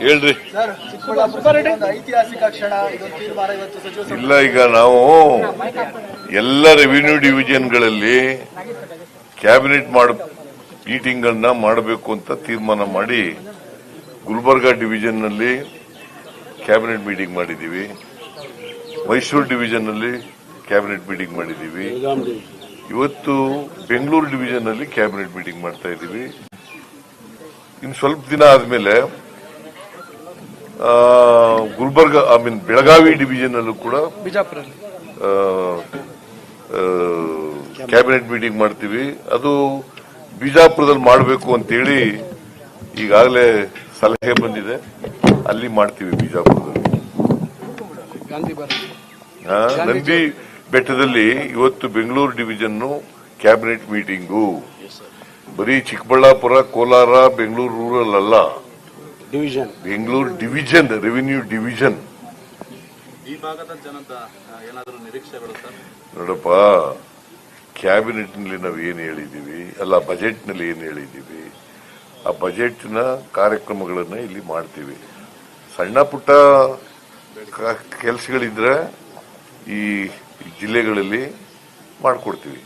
ಹೇಳ್ರಿ. ಇಲ್ಲ, ಈಗ ನಾವು ಎಲ್ಲ ರೆವಿನ್ಯೂ ಡಿವಿಷನ್ಗಳಲ್ಲಿ ಕ್ಯಾಬಿನೆಟ್ ಮಾಡ ಮೀಟಿಂಗ್ ಅನ್ನ ಮಾಡಬೇಕು ಅಂತ ತೀರ್ಮಾನ ಮಾಡಿ ಗುಲ್ಬರ್ಗಾ ಡಿವಿಷನ್ನಲ್ಲಿ ಕ್ಯಾಬಿನೆಟ್ ಮೀಟಿಂಗ್ ಮಾಡಿದೀವಿ ಮೈಸೂರು ಡಿವಿಷನ್ನಲ್ಲಿ ಕ್ಯಾಬಿನೆಟ್ ಮೀಟಿಂಗ್ ಮಾಡಿದೀವಿ ಇವತ್ತು ಬೆಂಗಳೂರು ಡಿವಿಷನ್ ಅಲ್ಲಿ ಕ್ಯಾಬಿನೆಟ್ ಮೀಟಿಂಗ್ ಮಾಡ್ತಾ ಇದ್ದೀವಿ. ಇನ್ನು ಸ್ವಲ್ಪ ದಿನ ಆದಮೇಲೆ Gulbarga I mean Belagavi division ಅಲ್ಲೂ ಕೂಡ ಕ್ಯಾಬಿನೆಟ್ ಮೀಟಿಂಗ್ ಮಾಡ್ತೀವಿ. ಅದು ಬಿಜಾಪುರದಲ್ಲಿ ಮಾಡಬೇಕು ಅಂತೇಳಿ ಈಗಾಗಲೇ ಸಲಹೆ ಬಂದಿದೆ. ಅಲ್ಲಿ ಮಾಡ್ತೀವಿ ಬಿಜಾಪುರದಲ್ಲಿ. ನಂದಿ ಬೆಟ್ಟದಲ್ಲಿ ಇವತ್ತು ಬೆಂಗಳೂರು ಡಿವಿಷನ್ ಕ್ಯಾಬಿನೆಟ್ ಮೀಟಿಂಗು. ಬರೀ ಚಿಕ್ಕಬಳ್ಳಾಪುರ ಕೋಲಾರ ಬೆಂಗಳೂರು ರೂರಲ್ ಅಲ್ಲ. Division Bengaluru division revenue division ಈ ಭಾಗದ ಜನದ ಏನಾದರೂ ನಿರೀಕ್ಷೆಗಳು ಸರ್ ನೋಡಪ್ಪ ಕ್ಯಾಬಿನೆಟ್ನಲ್ಲಿ ನಾವು ಏನ್ ಹೇಳಿದೀವಿ? ಅಲ್ಲ ಬಜೆಟ್ನಲ್ಲಿ ಏನ್ ಹೇಳಿದೀವಿ? ಆ ಬಜೆಟ್ನ ಕಾರ್ಯಕ್ರಮಗಳನ್ನ ಇಲ್ಲಿ ಮಾಡ್ತೀವಿ. ಸಣ್ಣ ಪುಟ್ಟ ಕೆಲಸಗಳಿದ್ರೆ ಈ ಜಿಲ್ಲೆಗಳಲ್ಲಿ ಮಾಡಿಕೊಡ್ತೀವಿ.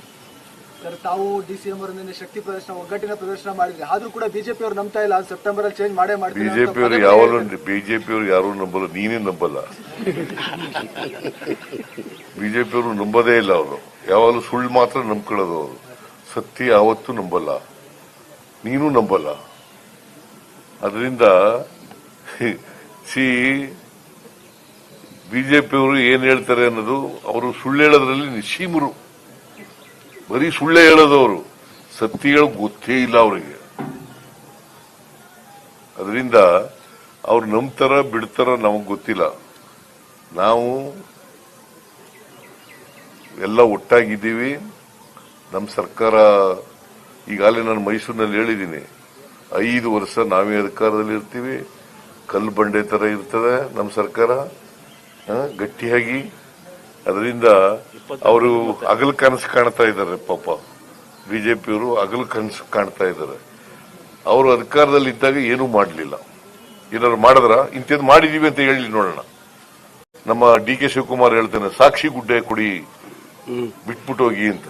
ಸರ್ ತಾವು ಡಿಸಿಎಂ ಅವರಿಂದ ಶಕ್ತಿ ಪ್ರದರ್ಶನ ಒಗ್ಗಟ್ಟಿನ ಪ್ರದರ್ಶನ ಮಾಡಿದ್ರಿ. ಆದ್ರೂ ಕೂಡ ಬಿಜೆಪಿ ಅವರು ನಂಬ್ತಾ ಇಲ್ಲ. ಸೆಪ್ಟೆಂಬರ್ ಅಲ್ಲಿ ಚೇಂಜ್ ಮಾಡೇ ಮಾಡಿ ಬಿಜೆಪಿ ಅವರು ಪದೇ ಬಿಜೆಪಿ ಅವರು ಯಾರು ನಂಬಲ್ಲ ನೀನೇ ನಂಬಲ್ಲ. ಬಿಜೆಪಿಯವರು ನಂಬೋದೇ ಇಲ್ಲ ಅವರು. ಯಾವಾಗಲೂ ಸುಳ್ಳು ಮಾತ್ರ ನಂಬ್ಕೊಳ್ಳೋದು ಅವರು. ಸತ್ಯ ಯಾವತ್ತೂ ನಂಬಲ್ಲ. ನೀನು ನಂಬಲ್ಲ. ಅದರಿಂದ ಸಿ ಬಿಜೆಪಿಯವರು ಏನ್ ಹೇಳ್ತಾರೆ ಅನ್ನೋದು ಅವರು ಸುಳ್ಳು ಹೇಳೋದ್ರಲ್ಲಿ ನಿಶೀಮರು ಬರೀ ಸುಳ್ಳೆ ಹೇಳೋದವರು. ಅವರು ಸತ್ಯ ಹೇಳೋಕ್ ಗೊತ್ತೇ ಇಲ್ಲ ಅವರಿಗೆ. ಅದರಿಂದ ಅವ್ರು ನಂಬ್ತಾರ ಬಿಡ್ತಾರ ನಮಗ್ ಗೊತ್ತಿಲ್ಲ. ನಾವು ಎಲ್ಲ ಒಟ್ಟಾಗಿದ್ದೀವಿ. ನಮ್ಮ ಸರ್ಕಾರ, ಈಗಾಗಲೇ ನಾನು ಮೈಸೂರಿನಲ್ಲಿ ಹೇಳಿದ್ದೀನಿ. ಐದು ವರ್ಷ ನಾವೇ ಅಧಿಕಾರದಲ್ಲಿ ಇರ್ತೀವಿ ಕಲ್ಲು ಬಂಡೆ ತರ ಇರ್ತದೆ ನಮ್ಮ ಸರ್ಕಾರ. ಗಟ್ಟಿಯಾಗಿ ಅದರಿಂದ ಅವರು ಹಗಲು ಕನಸು ಕಾಣ್ತಾ ಇದ್ದಾರೆ, ಪಾಪ. ಬಿಜೆಪಿಯವರು ಹಗಲು ಕನಸು ಕಾಣ್ತಾ ಇದ್ದಾರೆ. ಅವರು ಅಧಿಕಾರದಲ್ಲಿ ಇದ್ದಾಗ ಏನೂ ಮಾಡಲಿಲ್ಲ. ಏನಾದ್ರು ಮಾಡಿದ್ರ? ಇಂಥದ್ದು ಮಾಡಿದೀವಿ ಅಂತ ಹೇಳಿ ನೋಡೋಣ. ನಮ್ಮ ಡಿ ಕೆ ಶಿವಕುಮಾರ್ ಹೇಳ್ತಾನೆ, ಸಾಕ್ಷಿ ಗುಡ್ಡೆ ಕೊಡಿ, ಬಿಟ್ಬಿಟ್ಟು ಹೋಗಿ ಅಂತ.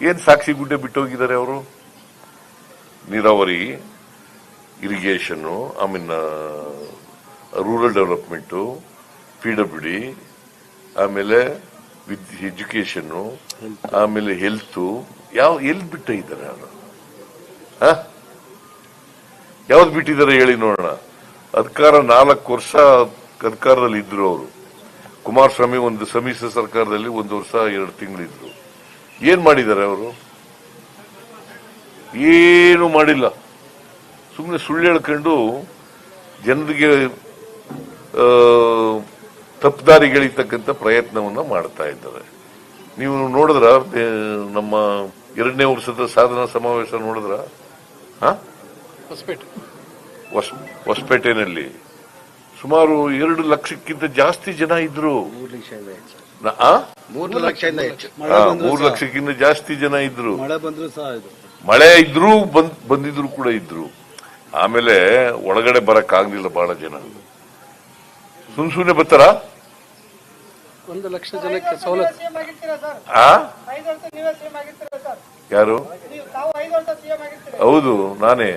ಏನ್ ಸಾಕ್ಷಿ ಗುಡ್ಡೆ ಬಿಟ್ಟೋಗಿದ್ದಾರೆ ಅವರು? ನೀರಾವರಿ irrigation I mean rural development P W D ಆಮೇಲೆ ವಿದ್ ಎಜುಕೇಶನ್ ಆಮೇಲೆ ಹೆಲ್ತ್ ಯಾವ ಎಲ್ಲಿ ಬಿಟ್ಟ ಇದ್ದಾರೆ ಅವರು ಯಾವ್ದು ಬಿಟ್ಟಿದ್ದಾರೆ ಹೇಳಿ ನೋಡೋಣ. ಅಧಿಕಾರ ನಾಲ್ಕು ವರ್ಷ ಅಧಿಕಾರದಲ್ಲಿ ಇದ್ರು ಅವರು. ಕುಮಾರಸ್ವಾಮಿ ಒಂದು ಸಮ್ಮಿಶ್ರ ಸರ್ಕಾರದಲ್ಲಿ ಒಂದು ವರ್ಷ ಎರಡು ತಿಂಗಳಿದ್ರು ಏನ್ ಮಾಡಿದ್ದಾರೆ ಅವರು? ಏನು ಮಾಡಿಲ್ಲ. ಸುಮ್ಮನೆ ಸುಳ್ಳು ಹೇಳ್ಕೊಂಡು ಜನರಿಗೆ ತಪ್ಪುದಾರಿಗೆಳಿತಕ್ಕಂಥ ಪ್ರಯತ್ನವನ್ನ ಮಾಡ್ತಾ ಇದ್ದಾರೆ. ನೀವು ನೋಡಿದ್ರ ನಮ್ಮ ಎರಡನೇ ವರ್ಷದ ಸಾಧನಾ ಸಮಾವೇಶ ನೋಡಿದ್ರ? ಹೊಸಪೇಟೆನಲ್ಲಿ ಸುಮಾರು ಎರಡು ಲಕ್ಷಕ್ಕಿಂತ ಜಾಸ್ತಿ ಜನ ಇದ್ರು? ಮೂರು ಲಕ್ಷಕ್ಕಿಂತ ಜಾಸ್ತಿ ಜನ ಇದ್ರು. ಮಳೆ ಬಂದ್ರು ಸಹ ಇದು. ಮಳೆ ಇದ್ರೂ ಬಂದ್ ಬಂದಿದ್ರು ಕೂಡ ಇದ್ರು. ಆಮೇಲೆ ಒಳಗಡೆ ಬರಕ್ ಆಗ್ಲಿಲ್ಲ ಬಹಳ ಜನ. ಸುಮ್ ಸುಮ್ನೆ ಬರ್ತಾರ? ಒಂದು ಲಕ್ಷ ಜನಕ್ಕೆ ಸವಲತ್ತು. CM sir? ಆ? ಐದು ವರ್ಷ ನೀವೇ ಸಿಎಂ ಸರ್? ಯಾರು? ನೀವು ಐದು ವರ್ಷ ಸಿಎಂ ಆಗಿರ್ತೀರಾ? ಹೌದು ನಾನೇ.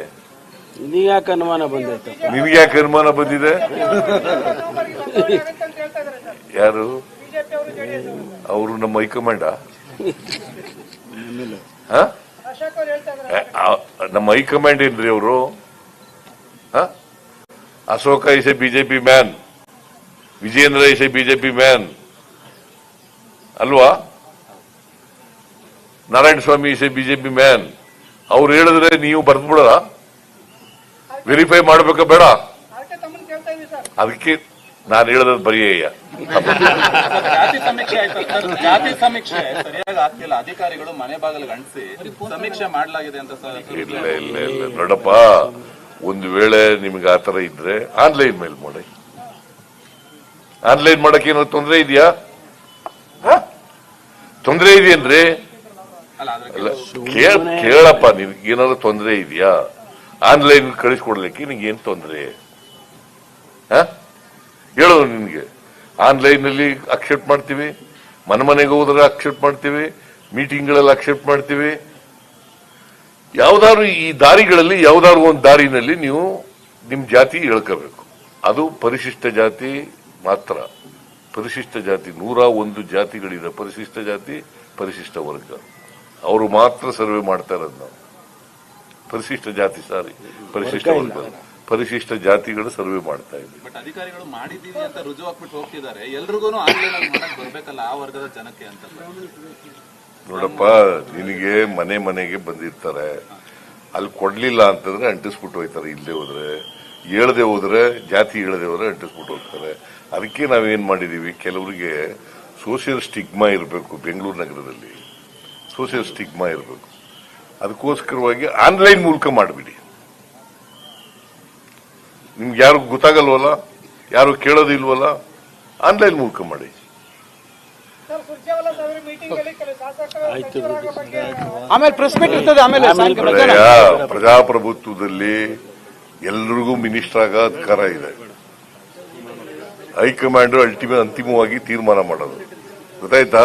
ಯಾಕೆ ಅನುಮಾನ ಬಂದೈತೆ? ನಿಮ್ಗೆ ಯಾಕೆ ಅನುಮಾನ ಬಂದಿದೆ? ಯಾರು? ಅವರು ನಮ್ಮ ಹೈಕಮಾಂಡ? ನಮ್ಮ ಹೈಕಮಾಂಡ್ ಏನ್ರಿ ಅವರು? Ashoka is a BJP man. Vijendra is a BJP man. ಅಲ್ವಾ? Narayana Swamy is a BJP man. ಅವ್ರು ಹೇಳಿದ್ರೆ ನೀವು ಬರ್ದು ವೆರಿಫೈ ಮಾಡಬೇಕಾ ಬೇಡ. ಅದಕ್ಕೆ ನಾನು ಹೇಳದ್ ಬರೆಯ ಜಾತಿ ಸಮೀಕ್ಷೆ ಆಯ್ತು. ಜಾತಿ ಸಮೀಕ್ಷೆ ಸರಿಯಾಗಿ ಆಗ್ತಿಲ್ಲ. ಅಧಿಕಾರಿಗಳು ಮನೆ ಬಾಗಿಲಿಗೆ ಅಂಟಿಸಿ ಸಮೀಕ್ಷೆ ಮಾಡಲಾಗಿದೆ ಅಂತ ಸರ್ ಇಲ್ಲ ಇಲ್ಲ ಇಲ್ಲ ನೋಡಪ್ಪ ಒಂದು ವೇಳೆ ನಿಮ್ಗೆ ಆತರ ಇದ್ರೆ ಆನ್ಲೈನ್ ಮೇಲ್ ಮಾಡಿ. ಆನ್ಲೈನ್ ಮಾಡಕ್ಕೆ ಏನಾದ್ರು ತೊಂದರೆ ಇದೆಯಾ? ತೊಂದರೆ ಇದೆಯೇನ್ರಿ ಕೇಳಪ್ಪ ನಿನ್ಗೆ ಏನಾದ್ರು ತೊಂದರೆ ಇದೆಯಾ? ಆನ್ಲೈನ್ ಕಳಿಸ್ಕೊಡ್ಲಿಕ್ಕೆ ನಿಂಗೆ ಏನ್ ತೊಂದರೆ? ಹೇಳು ನಿನ್ಗೆ. ಆನ್ಲೈನ್ ಅಲ್ಲಿ ಅಕ್ಸೆಪ್ಟ್ ಮಾಡ್ತೀವಿ ಮನೆ ಮನೆಗೆ ಹೋದ್ರೆ ಅಕ್ಸೆಪ್ಟ್ ಮಾಡ್ತೀವಿ ಮೀಟಿಂಗ್ಗಳಲ್ಲಿ ಅಕ್ಸೆಪ್ಟ್ ಮಾಡ್ತೀವಿ. ಯಾವ್ದಾದ್ರು ಈ ದಾರಿಗಳಲ್ಲಿ ಯಾವ್ದಾದ್ರು ಒಂದು ದಾರಿನಲ್ಲಿ ನೀವು ನಿಮ್ ಜಾತಿ ಹೇಳ್ಕೋಬೇಕು. ಅದು ಪರಿಶಿಷ್ಟ ಜಾತಿ ಮಾತ್ರ. ಪರಿಶಿಷ್ಟ ಜಾತಿ ನೂರ ಒಂದು ಜಾತಿಗಳಿದೆ ಪರಿಶಿಷ್ಟ ಜಾತಿ ಪರಿಶಿಷ್ಟ ವರ್ಗ. ಅವರು ಮಾತ್ರ ಸರ್ವೆ ಮಾಡ್ತಾ ಇರೋದು ನಾವು. ಪರಿಶಿಷ್ಟ ಜಾತಿ ಸಾರಿ ಪರಿಶಿಷ್ಟ ವರ್ಗ ಪರಿಶಿಷ್ಟ ಜಾತಿಗಳು ಸರ್ವೆ ಮಾಡ್ತಾ ಇದ್ವಿ ಬಟ್ ಅಧಿಕಾರಿಗಳು ಮಾಡಿದೀವಿ ಅಂತ ರುಜು ಹಾಕ್ಬಿಟ್ಟು ಹೋಗ್ತಿದ್ದಾರೆ. ಎಲ್ರಿಗೂ ಆನ್ಲೈನ್ ಅಲ್ಲಿ ಮಾಡಕ್ ಬರ್ಬೇಕಲ್ಲ ಆ ವರ್ಗದ ಜನಕ್ಕೆ ಅಂತ. ನೋಡಪ್ಪ ನಿನಗೆ ಮನೆ ಮನೆಗೆ ಬಂದಿರ್ತಾರೆ. ಅಲ್ಲಿ ಕೊಡ್ಲಿಲ್ಲ ಅಂತಂದ್ರೆ ಅಂಟಿಸ್ಬಿಟ್ಟು ಹೋಯ್ತಾರೆ ಇಲ್ಲೇ ಹೋದ್ರೆ. ಹೇಳದೆ ಹೋದ್ರೆ ಜಾತಿ ಹೇಳದೆ ಹೋದ್ರೆ ಅಂಟಿಸ್ಬಿಟ್ಟು ಹೋಗ್ತಾರೆ. ಅದಕ್ಕೆ ನಾವೇನ್ ಮಾಡಿದೀವಿ? ಕೆಲವರಿಗೆ ಸೋಷಿಯಲ್ ಸ್ಟಿಗ್ಮಾ ಇರಬೇಕು ಬೆಂಗಳೂರು ನಗರದಲ್ಲಿ. ಸೋಷಿಯಲ್ ಸ್ಟಿಗ್ಮಾ ಇರಬೇಕು. ಅದಕ್ಕೋಸ್ಕರವಾಗಿ ಆನ್ಲೈನ್ ಮೂಲಕ ಮಾಡಿಬಿಡಿ. ನಿಮ್ಗೆ ಯಾರು ಗೊತ್ತಾಗಲ್ವಲ್ಲ? ಯಾರು ಕೇಳೋದಿಲ್ವಲ್ಲ? ಆನ್ಲೈನ್ ಮೂಲಕ ಮಾಡಿ. ಪ್ರೆಸ್ ಮೀಟ್ ಇರ್ತದೆ ಆಮೇಲೆ ಪ್ರಜಾಪ್ರಭುತ್ವದಲ್ಲಿ ಎಲ್ರಿಗೂ ಮಿನಿಸ್ಟರ್ ಆಗ ಅಧಿಕಾರ ಇದೆ. ಹೈಕಮಾಂಡ್ ಅಲ್ಟಿಮೇಟ್ ಅಂತಿಮವಾಗಿ ತೀರ್ಮಾನ ಮಾಡೋದು. ಗೊತ್ತಾಯ್ತಾ?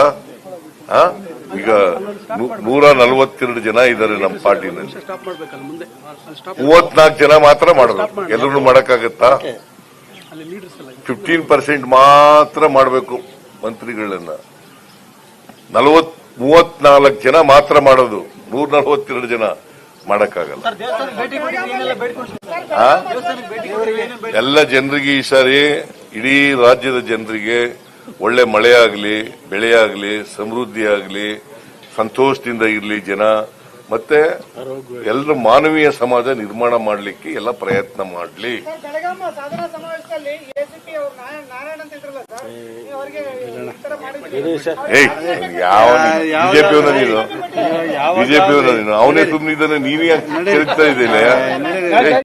ಈಗ ನೂರ ನಲವತ್ತೆರಡು ಜನ ಇದ್ದಾರೆ ನಮ್ಮ ಪಾರ್ಟಿನಲ್ಲಿ. ಮೂವತ್ನಾಲ್ಕು ಜನ ಮಾತ್ರ ಮಾಡೋದು. ಎಲ್ಲರೂ ಮಾಡಕ್ಕಾಗತ್ತಾ? ಫಿಫ್ಟೀನ್ ಪರ್ಸೆಂಟ್ ಮಾತ್ರ ಮಾಡಬೇಕು ಮಂತ್ರಿಗಳನ್ನ. ನಲವತ್ ಮೂವತ್ನಾಲ್ಕು ಜನ ಮಾತ್ರ ಮಾಡೋದು. ನೂರ ನಲವತ್ತೆರಡು ಜನ. ಮಾಡಕ್ಕಾಗಲ್ಲ? ಎಲ್ಲ ಜನರಿಗೆ ಈ ಸಾರಿ ಇಡೀ ರಾಜ್ಯದ ಜನರಿಗೆ ಒಳ್ಳೆ ಮಳೆ ಆಗಲಿ ಬೆಳೆ ಆಗಲಿ ಸಮೃದ್ಧಿ ಆಗಲಿ ಸಂತೋಷದಿಂದ ಇರಲಿ ಜನ. ಮತ್ತೆ ಎಲ್ಲರ ಮಾನವೀಯ ಸಮಾಜ ನಿರ್ಮಾಣ ಮಾಡಲಿಕ್ಕೆ ಎಲ್ಲ ಪ್ರಯತ್ನ ಮಾಡಲಿ. ಬೆಳಗಾಮ ಎಸಿಪಿ ಅವರು ನಾರಾಯಣ ಅಂತ ಇದ್ರಲ್ಲ ಸರ್ ನೀವು ಅವರಿಗೆ ಯಾವ ಬಿಜೆಪಿಯವನ ನೀನು? ಅವನೇ ಸುಮ್ಮನಿದ್ದಾನೆ ನೀನೇ ಹೇಳ್ತಾ ತಿರುಗ್ತಾ ಇದ್ದೀನಿ